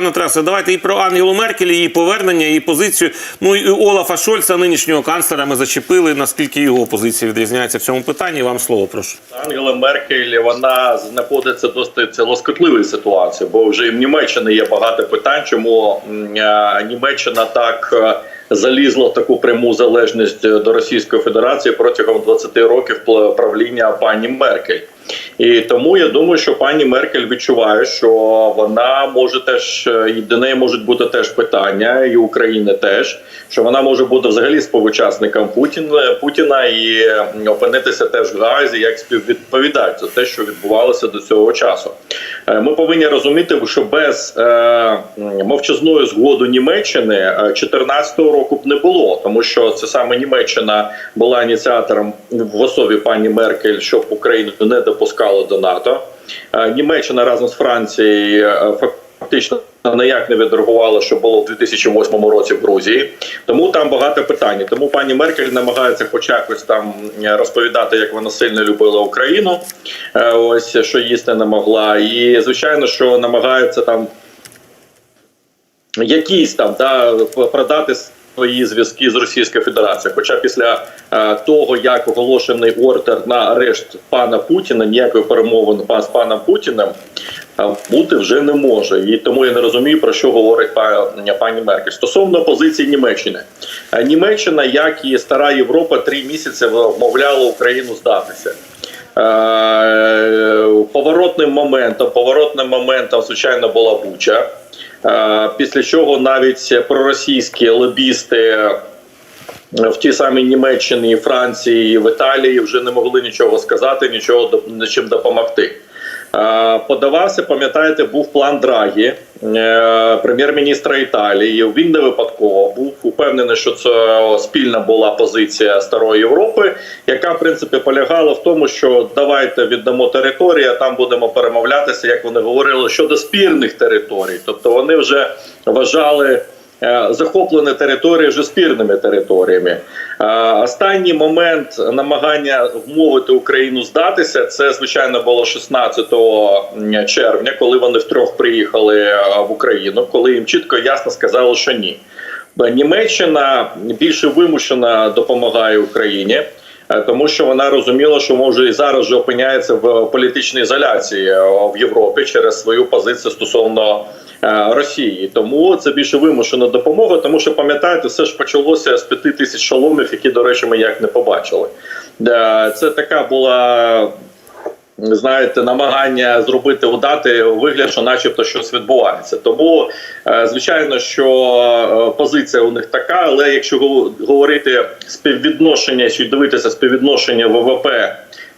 пане Тарасе, давайте і про Ангелу Меркель, її повернення, її позицію. Ну і Олафа Шольца, нинішнього канцлера, ми зачепили. Наскільки його позиція відрізняється в цьому питанні? Вам слово прошу. Ангела Меркель вона знаходиться в досить лоскотливій ситуації, бо вже і в Німеччині є багато питань, чому Німеччина так е, залізла в таку пряму залежність до Російської Федерації протягом 20 років правління пані Меркель. І тому я думаю, що пані Меркель відчуває, що вона може теж е, і до неї можуть бути теж питання, і України теж, що вона може бути взагалі співучасником Путіна Путіна і опинитися теж в Гаазі як співвідповідач за те, що відбувалося до цього часу. Е, Ми повинні розуміти, що без е, мовчазної згоди Німеччини е, 2014 року б не було, тому що це саме Німеччина була ініціатором в особі пані Меркель, щоб Україну не допускало до НАТО. Е, Німеччина разом з Францією е, фактично ніяк не відреагувала, що було в 2008 році в Грузії. Тому там багато питань. Тому пані Меркель намагається хоч якось там розповідати, як вона сильно любила Україну. Е, Ось що їсти не могла. І звичайно, що намагається там якісь там да продати свої зв'язки з Російською Федерацією. Хоча після е, того, як оголошений ордер на арешт пана Путіна, ніякої перемовини з паном Путіним е, бути вже не може. І тому я не розумію про що говорить па- пані Меркель. Стосовно позиції Німеччини, Е, Німеччина, як і стара Європа, три місяці вмовляла Україну здатися. Е, Поворотним моментом, поворотним моментом, звичайно, була Буча. Е, Після чого навіть проросійські лобісти в тій самій Німеччині, Франції, в Італії вже не могли нічого сказати, нічого чим допомогти. Подавався, пам'ятаєте, був план Драгі, е, прем'єр-міністра Італії. Він не випадково був упевнений, що це спільна була позиція старої Європи, яка в принципі полягала в тому, що давайте віддамо територію, а там будемо перемовлятися, як вони говорили, щодо спірних територій. Тобто вони вже вважали. Е, Захоплені території вже спірними територіями. Е, Останній момент намагання вмовити Україну здатися. Це звичайно було 16 червня, коли вони втрьох приїхали е, в Україну, коли їм чітко ясно сказали, що ні. Німеччина більше вимушена допомагає Україні. Тому що вона розуміла, що може і зараз вже опиняється в політичній ізоляції в Європі через свою позицію стосовно Росії. Тому це більше вимушена допомога. Тому що пам'ятаєте, все ж почалося з п'яти тисяч шоломів, які, до речі, ми як не побачили. Е, Це така була знаєте, намагання зробити удати вигляд, що, начебто, щось відбувається. Тому, е, звичайно, що е, позиція у них така, але якщо гов- говорити співвідношення чи дивитися співвідношення ВВП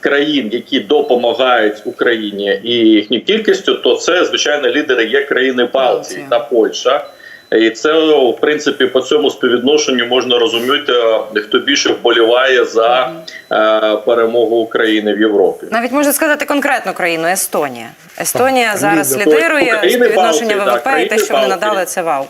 країн, які допомагають Україні і їхню кількістю, то це звичайно лідери є країни Балтії та Польща. І це в принципі по цьому співвідношенню можна розуміти, е, хто більше вболіває за е, перемогу України в Європі. Навіть можна сказати конкретну країну Естонія. Естонія зараз лідирує країни співвідношення ВВП, і те, що вони надали, це вау.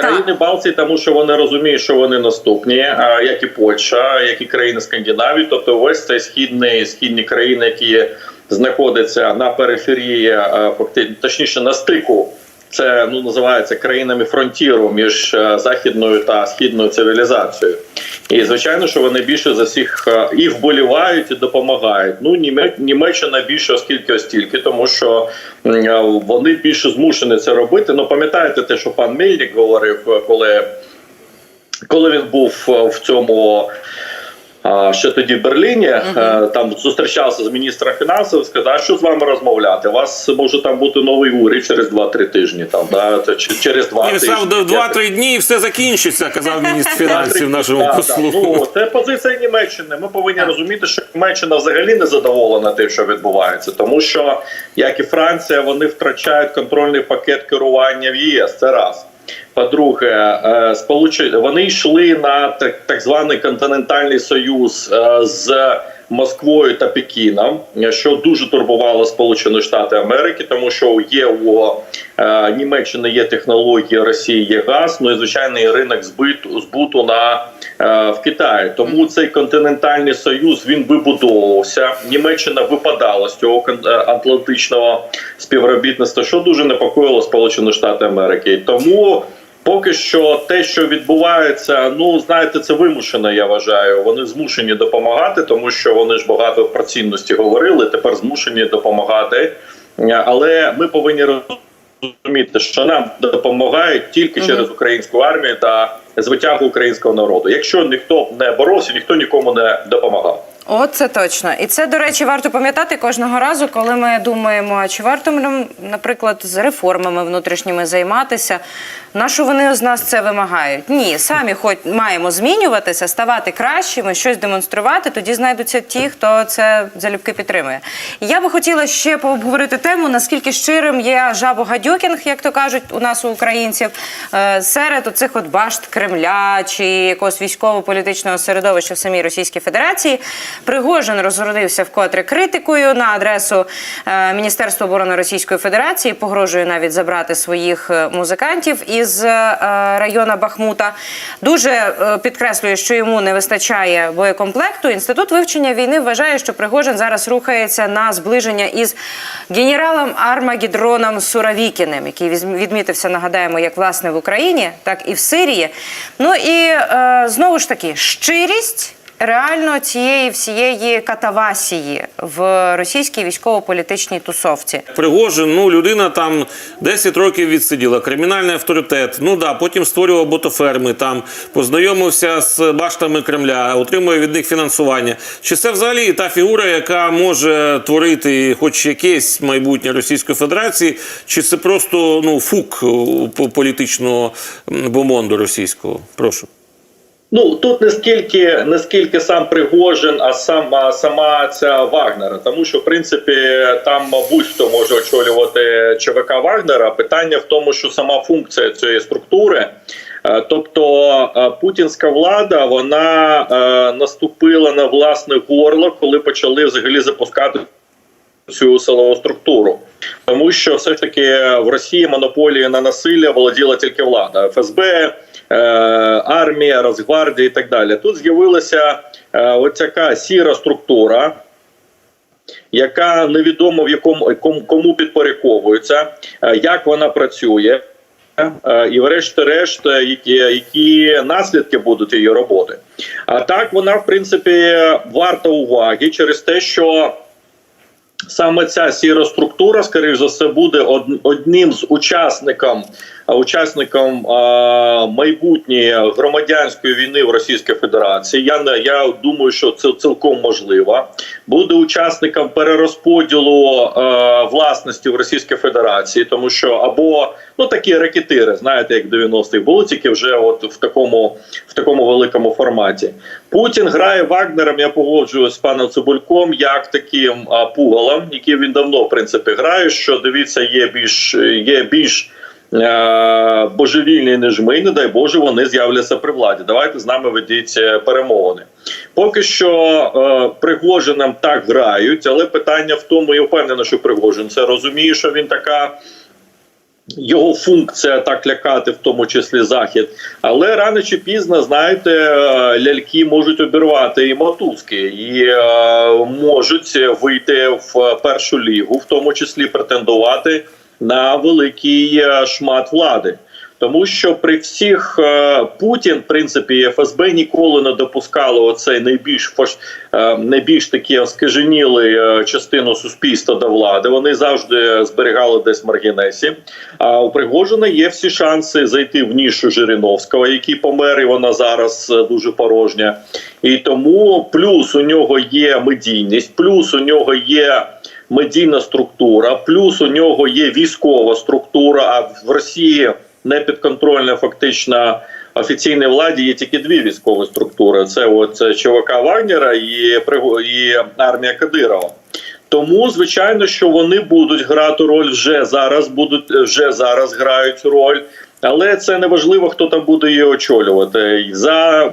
Країни. Балтії, тому що вони розуміють, що вони наступні, як і Польща, як і країни Скандинавії, тобто весь цей східний східні країни, які знаходяться на периферії, а, факти- точніше на стику. Це ну називається країнами фронтіру між е, західною та східною цивілізацією. І звичайно, що вони більше за всіх е, і вболівають, і допомагають. Ну Німе- Німеччина більше, оскільки остільки, тому що е, вони більше змушені це робити. Ну пам'ятаєте те, що пан Мельник говорив, е, коли, коли він був е, в цьому. А ще тоді в Берліні е, там зустрічався з міністром фінансів, сказав, що з вами розмовляти. У вас може там бути новий уряд через 2-3 тижні. Там да це через 2 І тижні. сам до два-три дні і все закінчиться, казав міністр фінансів нашому так. послу. Ну, це позиція Німеччини. Ми повинні розуміти, що Німеччина взагалі не задоволена тим, що відбувається, тому що як і Франція, вони втрачають контрольний пакет керування в ЄС. Це раз. По-друге, е, вони йшли на так, званий континентальний союз е, з Москвою та Пекіном, що дуже турбувало Сполучені Штати Америки, тому що є у е, Німеччини є технології, Росії є газ. Ну і звичайний ринок збиту збуту на в Китаї. Тому цей континентальний союз він вибудовувався. Німеччина випадала з цього атлантичного співробітництва, що дуже непокоїло Сполучені Штати Америки. Тому поки що те, що відбувається, ну знаєте, це вимушено. Я вважаю. Вони змушені допомагати, тому що вони ж багато про цінності говорили. Тепер змушені допомагати. Але ми повинні розуміти, що нам допомагають тільки через українську армію та звитягу українського народу. Якщо ніхто не боровся, ніхто нікому не допомагав. От це точно. І це, до речі, варто пам'ятати кожного разу, коли ми думаємо, а чи варто нам, наприклад, з реформами внутрішніми займатися. На що вони з нас це вимагають? Ні, самі хоч маємо змінюватися, ставати кращими, щось демонструвати. Тоді знайдуться ті, хто це залюбки підтримує. Я би хотіла ще пообговорити тему, наскільки щирим є жабогадюкінг, як то кажуть, у нас у українців е, серед оцих от башт Кремля чи якогось військово-політичного середовища в самій Російській Федерації. Пригожин розродився вкотре критикою на адресу е, Міністерства оборони Російської Федерації. Погрожує навіть забрати своїх е, музикантів із е, району Бахмута. Дуже підкреслює, що йому не вистачає боєкомплекту. Інститут вивчення війни вважає, що Пригожин зараз рухається на зближення із генералом Армагедроном Суравікіним, який відмітився, нагадаємо, як власне в Україні, так і в Сирії. Ну і знову ж таки, щирість. Реально цієї всієї катавасії в російській військово-політичній тусовці. Пригожин, ну людина там 10 років відсиділа, кримінальний авторитет. Ну да, потім створював ботоферми, там познайомився з баштами Кремля, отримує від них фінансування. Чи це взагалі та фігура, яка може творити хоч якесь майбутнє Російської Федерації, чи це просто ну фук політичного бомонду російського? Прошу. Ну тут не скільки не скільки сам Пригожин, а сама сама ця Вагнера. Тому що в принципі там будь-хто може очолювати ЧВК Вагнера. Питання в тому, що сама функція цієї структури. е, Тобто е, путінська влада вона е, наступила на власне горло, коли почали взагалі запускати цю силову структуру, тому що все ж таки в Росії монополією на насилля володіла тільки влада ФСБ, е, армія, Росгвардія і так далі. Тут з'явилася е, така сіра структура. Яка невідомо в якому кому- підпорядковується, е, як вона працює, і, врешті-решт, які, які наслідки будуть її роботи. А так вона, в принципі, варта уваги через те, що саме ця сіра структура, скоріш за все, буде од- одним з учасником, учасником майбутньої громадянської війни в Російській Федерації. Я не я думаю, що це цілком можливо. Буде учасником перерозподілу власності в Російській Федерації, тому що або ну такі ракетири, знаєте, як 90-х були, тільки вже от в такому в такому великому форматі. Путін грає Вагнером. Я погоджуюсь з паном Цибульком, як таким пугалом, який він давно в принципі грає. Що дивіться, є більш є більш. Е, Божевільні ніж ми, не дай Боже, вони з'являться при владі. Давайте з нами ведіть е, перемовини. Поки що е, Пригожинам так грають, але питання в тому, я впевнений, що Пригожин це розуміє, що він така його функція так лякати, в тому числі захід. Але рано чи пізно, знаєте, е, ляльки можуть обірвати і мотузки, і можуть вийти в першу лігу, в тому числі претендувати на великий е, шмат влади. Тому що при всіх е, Путін, в принципі, ФСБ ніколи не допускало оцей найбільш е, найбільш такі оскаженіли частину суспільства до влади. Вони завжди зберігали десь маргінесі. А у Пригожина є всі шанси зайти в нішу Жириновського, який помер, і вона зараз дуже порожня. І тому плюс у нього є медійність, плюс у нього є. Медійна структура, плюс у нього є військова структура. А в Росії не підконтрольна фактично офіційній владі є тільки дві військові структури: це от ЧВК Вагнера і і армія Кадирова. Тому, звичайно, що вони будуть грати роль вже зараз, будуть вже зараз грають роль, але це не важливо, хто там буде її очолювати. За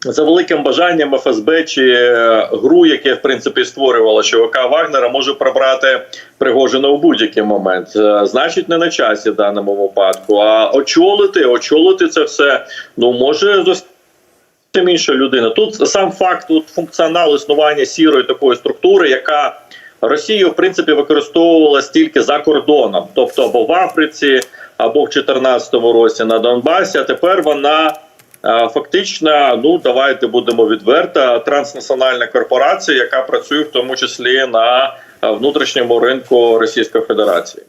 за великим бажанням ФСБ чи е, гру, яке в принципі створювала ЧВК Вагнера, може прибрати Пригожина у будь-який момент. Е, Значить, не на часі в даному випадку. А очолити, очолити це все ну може зовсім інша людина. Тут сам факт тут функціонал існування сірої такої структури, яка Росію в принципі використовувала стільки за кордоном, тобто або в Африці, або в 2014 році на Донбасі. А тепер вона. Е, Фактично, ну давайте будемо відверто, транснаціональна корпорація, яка працює в тому числі на е, внутрішньому ринку Російської Федерації.